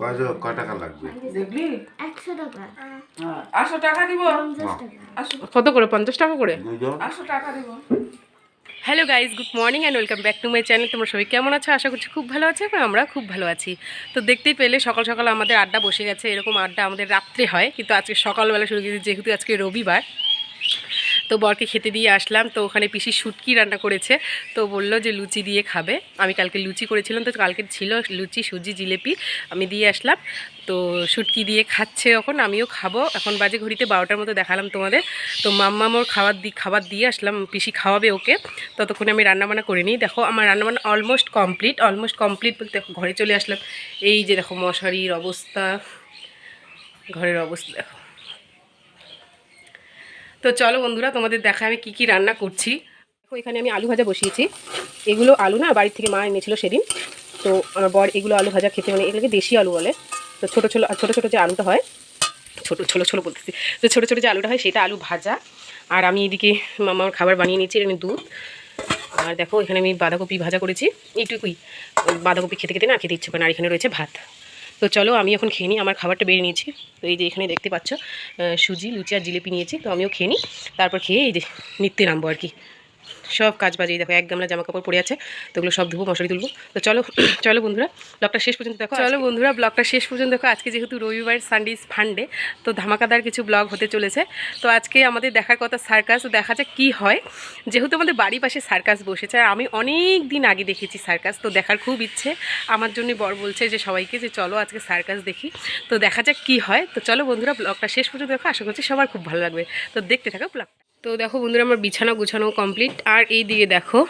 কয়শো কয় টাকা লাগবে? দেখলি একশো টাকা। হ্যাঁ। আটশো টাকা দিব? কত করে? পঞ্চাশ টাকা করে? আটশো টাকা দিব। Hello guys good morning and welcome back to my channel তোমরা সবাই কেমন আছো? আশা করছি খুব ভালো আছে এবং আমরা খুব ভালো আছি। তো দেখতেই পেলে সকাল সকাল আমাদের আড্ডা বসে গেছে। এরকম আড্ডা আমাদের রাত্রে হয় কিন্তু আজকে সকালবেলা শুরু করেছি যেহেতু আজকে রবিবার। তো বরকে খেতে দিয়ে আসলাম। তো ওখানে পিসি শুটকি রান্না করেছে। তো বলল যে লুচি দিয়ে খাবে। আমি কালকে লুচি করেছিলাম। তো কালকে ছিল লুচি, সুজি, জিলেপি। আমি দিয়ে আসলাম। তো শুটকি দিয়ে খাচ্ছে এখন। আমিও খাব। এখন বাজে ঘড়িতে বারোটার মতো দেখালাম তোমাদের। তো মাম্মা মোর খাবার দি, খাবার দিয়ে আসলাম। পিসি খাওয়াবে ওকে। ততক্ষণে আমি রান্নাবান্না করে নিই। দেখো, আমার রান্নাবান্না অলমোস্ট কমপ্লিট অলমোস্ট কমপ্লিট বলতে ঘরে চলে আসলাম। এই যে দেখো মশারির অবস্থা, ঘরের অবস্থা দেখো। তো চলো বন্ধুরা, তোমাদের দেখা আমি কি কি রান্না করছি। দেখো, এখানে আমি আলু ভাজা বসিয়েছি। এগুলো আলু না, বাড়ির থেকে মা এনেছিল সেদিন। তো আমার বর এগুলো আলু ভাজা খেতে মানে এগুলোকে দেশি আলু বলে। তো ছোটো ছোটো ছোটো ছোটো যে আলুটা হয়, ছোটো ছোটো ছোটো বলতেছি। তো ছোটো ছোটো যে আলুটা হয়, সেটা আলু ভাজা। আর আমি এদিকে মামার খাবার বানিয়ে নিয়েছি, এখানে দুধ। আর দেখো, এখানে আমি বাঁধাকপি ভাজা করেছি। এইটুকুই। বাঁধাকপি খেতে খেতে না খেতে ইচ্ছে করে আর এখানে রয়েছে ভাত। তো চলো আমি এখন খেয়ে নিই, আমার খাবারটা বেরিয়ে নিয়েছি। তো এই যে এখানে দেখতে পাচ্ছ সুজি, লুচি আর জিলিপি নিয়েছি, তো আমিও খেয়ে নিই। তারপর খেয়ে এই যে নিত্যে নামবো আর কি। সব কাজ বাজে দেখো এক গামলা জামা কাপড় পরে আছে তো ওগুলো সব ধুবো মশারি তুলবো। তো চলো চলো বন্ধুরা ব্লগটা শেষ পর্যন্ত দেখো। চলো বন্ধুরা ব্লগটা শেষ পর্যন্ত দেখো। আজকে যেহেতু রবিবার সানডে ফান্ডে তো ধামাকাদার কিছু ব্লগ হতে চলেছে। তো আজকে আমাদের দেখার কথা সার্কাস দেখা যাক কী হয়। যেহেতু আমাদের বাড়ির পাশে সার্কাস বসেছে আর আমি অনেক দিন আগে দেখেছি সার্কাস তো দেখার খুব ইচ্ছে। আমার জন্য বর বলছে যে সবাইকে যে চলো আজকে সার্কাস দেখি। তো দেখা যাক কী হয়। তো চলো বন্ধুরা ব্লগটা শেষ পর্যন্ত দেখো। আশা করছি সবার খুব ভালো লাগবে। তো দেখতে থাকো ব্লগটা তো দেখো বন্ধুরা, আমার বিছানা গুছানো কমপ্লিট আর এই দিকে দেখো,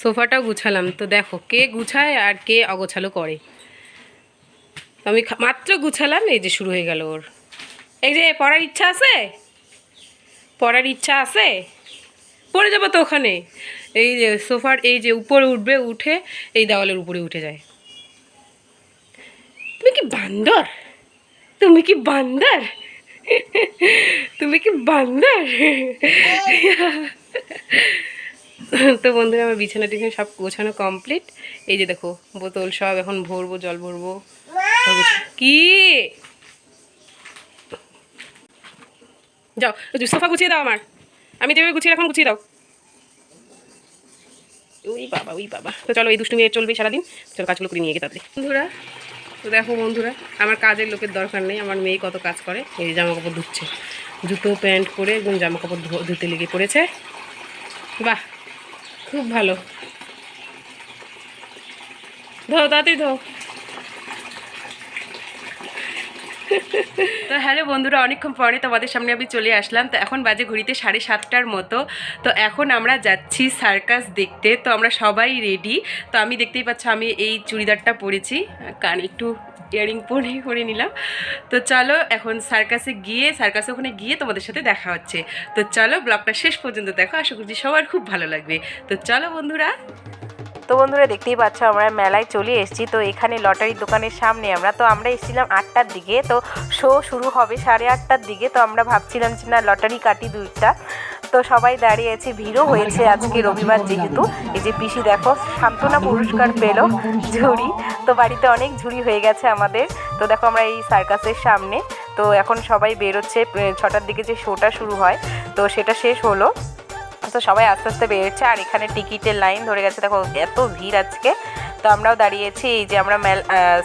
সোফাটাও গুছালাম। তো দেখো, কে গুছায় আর কে অগোছালো করে। আমি মাত্র গুছালাম, এই যে শুরু হয়ে গেল ওর। এই যে, পড়ার ইচ্ছা আছে? পড়ার ইচ্ছা আছে? পড়ে যাব তো ওখানে। এই যে, সোফার এই যে উপরে উঠবে, উঠে এই দেওয়ালের উপরে উঠে যায়। তুমি কি বান্দর? তুমি কি বান্দর? তুমি কি বান্দর? তো বন্ধুরা, আমার বিছানা টিছানা সব গোছানো কমপ্লিট এই যে দেখো, বোতল সব এখন ভরবো, জল ভরবো। কি? যাও সোফা গুছিয়ে দাও আমার। আমি যেভাবে গুছিয়ে রাখুন গুছিয়ে দাও। ওই বাবা ওই বাবা। তো চলো, এই দুষ্টু দুষ্টুমি চলবে সারাদিন। চলো, কাজগুলো করে নিয়ে গে তাড়াতাড়ি। বন্ধুরা তো দেখো বন্ধুরা, আমার কাজের লোকের দরকার নেই, আমার মেয়ে কত কাজ করে, এই জামা কাপড় ধুচ্ছে। জুতো, প্যান্ট করে একদম জামা কাপড় ধুতে লেগে পড়েছে। বাহ, খুব ভালো। ধো, তাড়াতাড়ি ধো। তো হ্যালো বন্ধুরা, অনেকক্ষণ পরে তোমাদের সামনে আমি চলে আসলাম। তো এখন বাজে ঘড়িতে সাড়ে সাতটার মতো। তো এখন আমরা যাচ্ছি সার্কাস দেখতে। তো আমরা সবাই রেডি তো আমি দেখতেই পাচ্ছ আমি এই চুড়িদারটা পরেছি। কান একটু ইয়ারিং পরে করে নিলাম। তো চলো এখন সার্কাসে গিয়ে, সার্কাসে ওখানে গিয়ে তোমাদের সাথে দেখা হচ্ছে। তো চলো ব্লগটা শেষ পর্যন্ত দেখো। আশা করছি সবার খুব ভালো লাগবে। তো চলো বন্ধুরা। তো বন্ধুরা দেখতেই পাচ্ছ, আমরা মেলায় চলে এসেছি। তো এখানে লটারির দোকানের সামনে আমরা, তো আমরা এসেছিলাম আটটার দিকে। তো শো শুরু হবে সাড়ে আটটার দিকে। তো আমরা ভাবছিলাম যে না, লটারি কাটি দুইটা। তো সবাই দাঁড়িয়ে আছে, ভিড়ও হয়েছে আজকে রবিবার যেহেতু। এই যে পিসি দেখো, সান্ত্বনা পুরস্কার পেল ঝুড়ি। তো বাড়িতে অনেক ঝুড়ি হয়ে গেছে আমাদের। তো দেখো আমরা এই সার্কাসের সামনে। তো এখন সবাই বেরোচ্ছে ছটার দিকে যে শোটা শুরু হয়, তো সেটা শেষ হলো। তো সবাই আস্তে আস্তে বেরোচ্ছে, আর এখানে টিকিটের লাইন ধরে গেছে। দেখো, এত ভিড় আজকে। তো আমরাও দাঁড়িয়েছি, এই যে আমরা মেল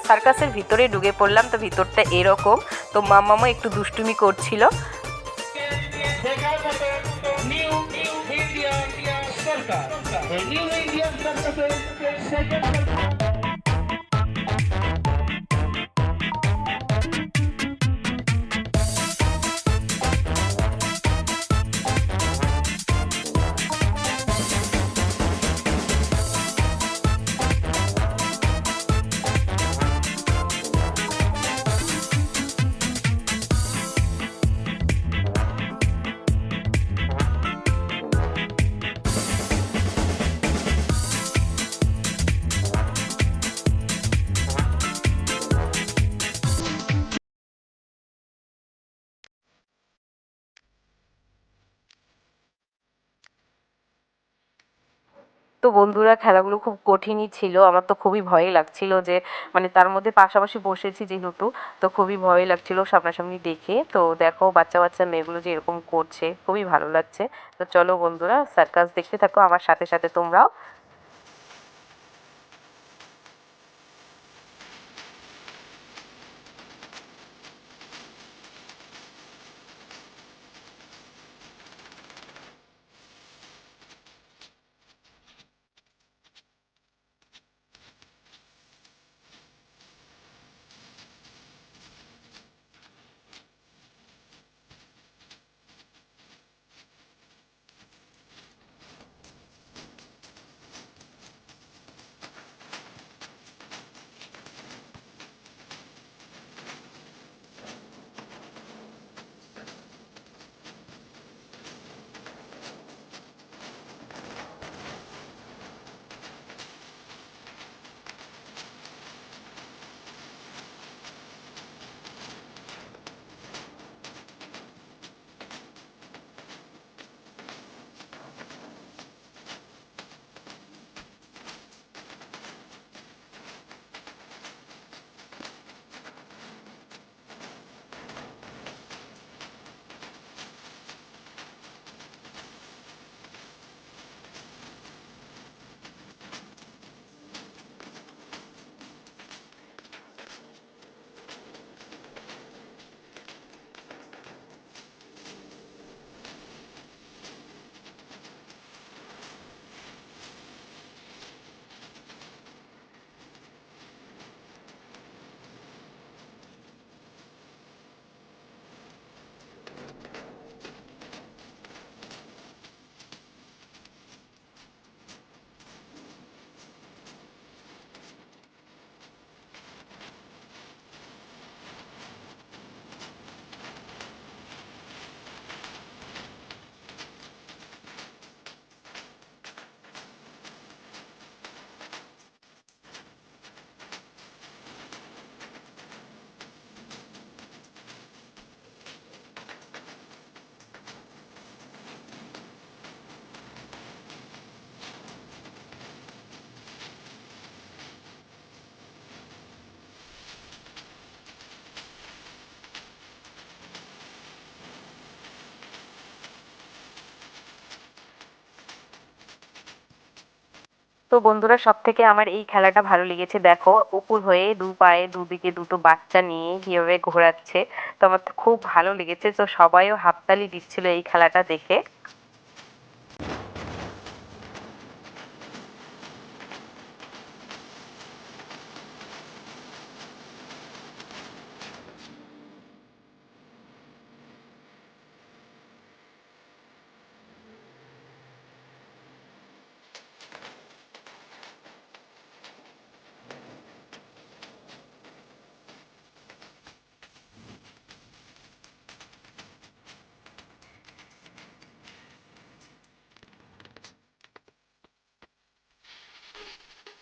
সার্কাসের ভিতরে ঢুকে পড়লাম, তো ভিতরটা এরকম। তো মামামা একটু দুষ্টুমি করছিল। বন্ধুরা খেলাগুলো খুব কঠিনই ছিল। আমার তো খুবই ভয়ই লাগছিল যে মানে তার মধ্যে পাশাপাশি বসেছি যেহেতু, তো খুবই ভয় লাগছিল সামনাসামনি দেখে। তো দেখো বাচ্চা বাচ্চা মেয়েগুলো যে এরকম করছে, খুবই ভালো লাগছে। তো চলো বন্ধুরা সার্কাস দেখতে থাকো, আমার সাথে সাথে তোমরাও। বন্ধুরা সব থেকে আমার এই খেলাটা ভালো লেগেছে। দেখো উপর হয়ে দু পায়ে দুদিকে দুটো বাচ্চা নিয়ে কীভাবে ঘোরাচ্ছে। তো আমার তো খুব ভালো লেগেছে, তো সবাইও হাততালি দিচ্ছিল এই খেলাটা দেখে।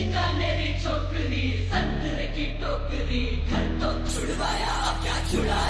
सीता की टोकरी तो छुड़वाया क्या छुड़ा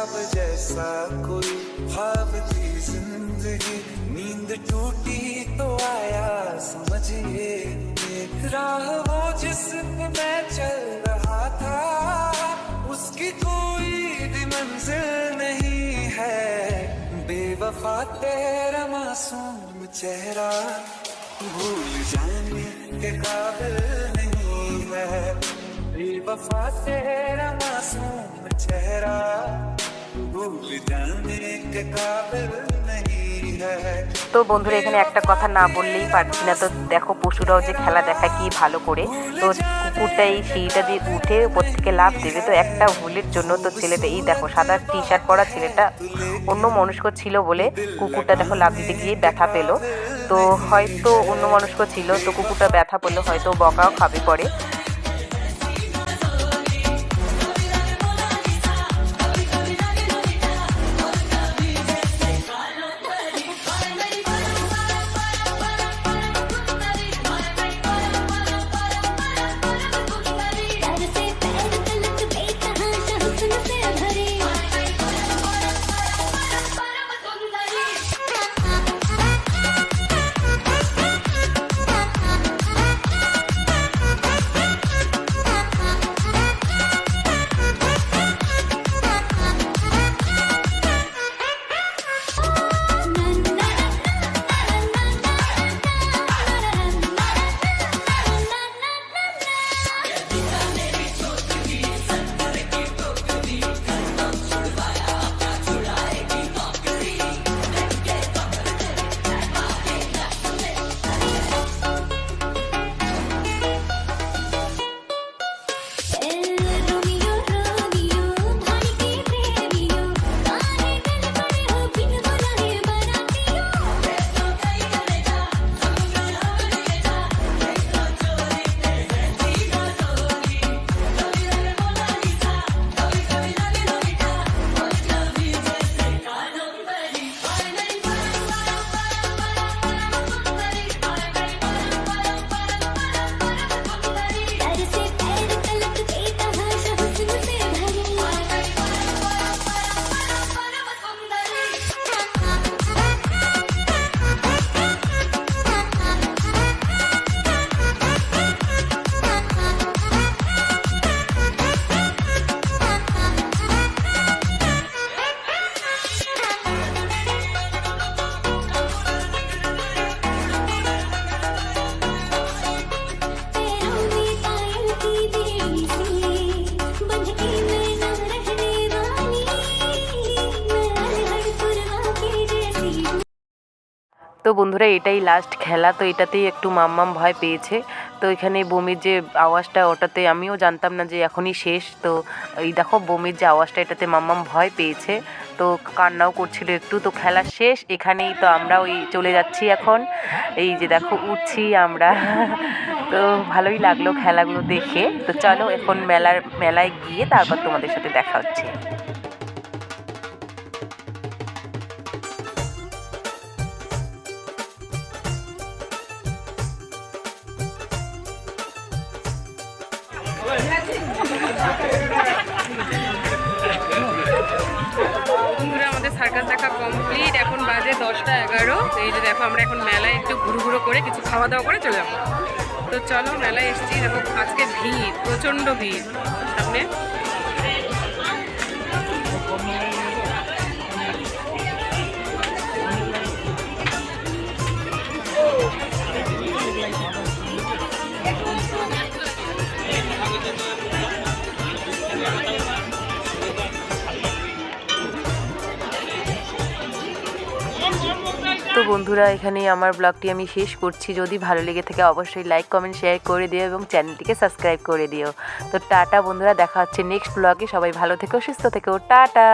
ख्वाब जैसा कोई ख्वाब थी ज़िंदगी। नींद टूटी तो आया, समझिए। राह वो मैं चल रहा था, उसकी कोई भी मंजिल नहीं है। बेवफा तेरा मासूम चेहरा भूल जाने के काबिल नहीं है। बेवफा तेरा मासूम चेहरा তো বন্ধুরা, এখানে একটা কথা না বললেই পারছি না। তো দেখো, পশুরাও যে খেলা দেখায় কি ভালো করে। তো কুকুরটা এই সিঁড়িটা দিয়ে উঠে উপর থেকে লাভ দেবে। তো একটা ভুলের জন্য তো ছেলেটা, এই দেখো, সাদা টি শার্ট পরা ছেলেটা অন্য মনস্ক ছিল বলে কুকুরটা দেখো লাভ দিতে গিয়ে ব্যথা পেল। তো হয়তো অন্য মনস্ক ছিল, তো কুকুরটা ব্যথা পেল, হয়তো বকাও খাবে পরে। তো বন্ধুরা, এটাই লাস্ট খেলা। তো এটাতেই একটু মাম্মাম ভয় পেয়েছে। তো এখানে বমির যে আওয়াজটা, ওটাতে আমিও জানতাম না যে এখনই শেষ। তো এই দেখো, বমির যে আওয়াজটা, এটাতে মাম্মাম ভয় পেয়েছে। তো কান্নাও করছিল একটু। তো খেলা শেষ, এখানেই তো আমরা ওই চলে যাচ্ছি এখন। এই যে দেখো, উঠছি আমরা। তো ভালোই লাগল খেলাগুলো দেখে। তো চলো এখন মেলার, মেলায় গিয়ে তারপর তোমাদের সাথে দেখা হচ্ছে। থাকা দেখা কমপ্লিট এখন বাজে দশটা এগারো। এই যে দেখো, আমরা এখন মেলায় একটু ঘুরু ঘুরো করে কিছু খাওয়া দাওয়া করে চলে যাব। তো চলো, মেলায় এসেছি। দেখো, আজকে ভিড়, প্রচণ্ড ভিড়। সামনে বন্ধুরা, এখানেই আমার ব্লগটি আমি শেষ করছি। যদি ভালো লেগে থাকে, অবশ্যই লাইক, কমেন্ট, শেয়ার করে দিও এবং চ্যানেলটিকে সাবস্ক্রাইব করে দিও। তো টাটা বন্ধুরা, দেখা হচ্ছে নেক্সট ব্লগে। সবাই ভালো থেকো, সুস্থ থেকো। টাটা!